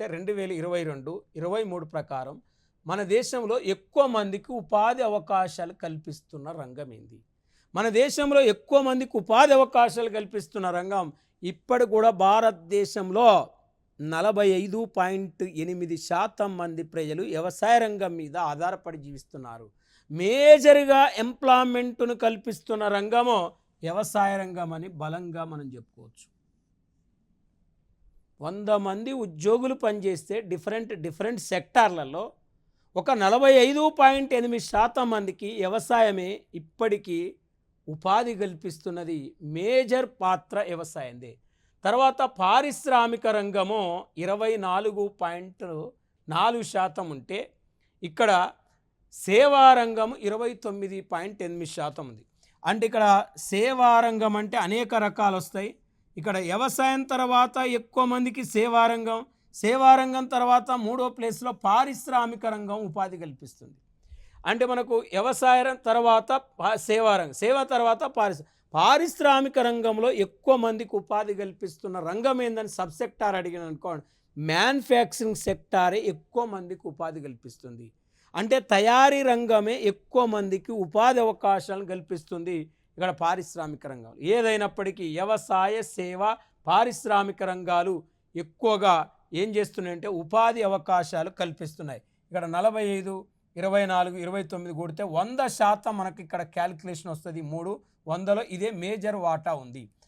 చూస్తే రెండు వేల ఇరవై రెండు ఇరవై మూడు ప్రకారం మన దేశంలో ఎక్కువ మందికి ఉపాధి అవకాశాలు కల్పిస్తున్న రంగం ఏంది? మన దేశంలో ఎక్కువ మందికి ఉపాధి అవకాశాలు కల్పిస్తున్న రంగం ఇప్పటి కూడా భారతదేశంలో నలభై ఐదు పాయింట్ ఎనిమిది శాతం మంది ప్రజలు వ్యవసాయ రంగం మీద ఆధారపడి జీవిస్తున్నారు. మేజర్గా ఎంప్లాయ్మెంట్ను కల్పిస్తున్న రంగము వ్యవసాయ రంగం అని బలంగా మనం చెప్పుకోవచ్చు. వంద మంది ఉద్యోగులు పనిచేస్తే డిఫరెంట్ డిఫరెంట్ సెక్టార్లలో ఒక నలభై ఐదు పాయింట్ ఎనిమిది శాతం మందికి వ్యవసాయమే ఇప్పటికీ ఉపాధి కల్పిస్తున్నది. మేజర్ పాత్ర వ్యవసాయందే. తర్వాత పారిశ్రామిక రంగము ఇరవై నాలుగు పాయింట్ నాలుగు శాతం ఉంటే ఇక్కడ సేవారంగం ఇరవై తొమ్మిది పాయింట్ ఎనిమిది శాతం ఉంది. అంటే ఇక్కడ సేవారంగం అంటే అనేక రకాలు వస్తాయి ఇక్కడ వ్యవసాయం తర్వాత ఎక్కువ మందికి సేవారంగం సేవారంగం తర్వాత మూడో ప్లేస్లో పారిశ్రామిక రంగం ఉపాధి కల్పిస్తుంది. అంటే మనకు వ్యవసాయ తర్వాత సేవారంగం సేవ తర్వాత పారిశ్ర పారిశ్రామిక రంగంలో ఎక్కువ మందికి ఉపాధి కల్పిస్తున్న రంగం ఏందని సబ్ సెక్టార్ అడిగిన అనుకోండి మ్యానుఫ్యాక్చరింగ్ సెక్టారే ఎక్కువ మందికి ఉపాధి కల్పిస్తుంది. అంటే తయారీ రంగమే ఎక్కువ మందికి ఉపాధి అవకాశాలను కల్పిస్తుంది. ఇక్కడ పారిశ్రామిక రంగాలు. ఏదైనప్పటికీ వ్యవసాయ సేవ పారిశ్రామిక రంగాలు ఎక్కువగా ఏం చేస్తున్నాయంటే ఉపాధి అవకాశాలు కల్పిస్తున్నాయి. ఇక్కడ నలభై ఐదు ఇరవై నాలుగు ఇరవై తొమ్మిది కొడితే వంద శాతం మనకి ఇక్కడ క్యాలిక్యులేషన్ వస్తుంది. మూడు వందలో ఇదే మేజర్ వాటా ఉంది.